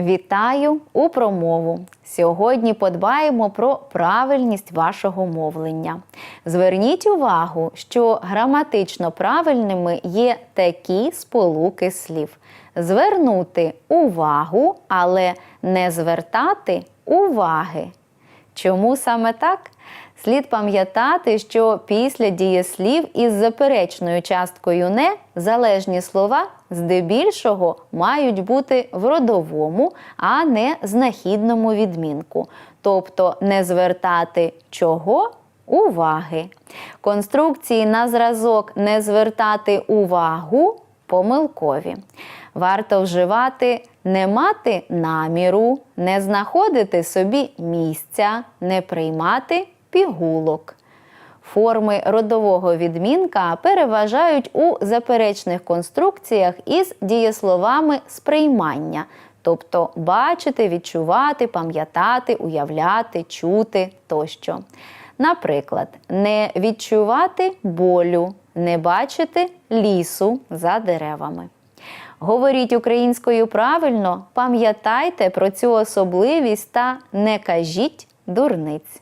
Вітаю у промову. Сьогодні подбаємо про правильність вашого мовлення. Зверніть увагу, що граматично правильними є такі сполуки слів: звернути увагу, але не звертати уваги. Чому саме так? Слід пам'ятати, що після дієслів із заперечною часткою не залежні слова здебільшого мають бути в родовому, а не знахідному відмінку, тобто не звертати чого уваги. Конструкції на зразок не звертати увагу помилкові. Варто вживати не мати наміру, не знаходити собі місця, не приймати пігулок. Форми родового відмінка переважають у заперечних конструкціях із дієсловами сприймання, тобто бачити, відчувати, пам'ятати, уявляти, чути тощо. Наприклад, не відчувати болю, не бачити лісу за деревами. Говоріть українською правильно, пам'ятайте про цю особливість та не кажіть дурниць.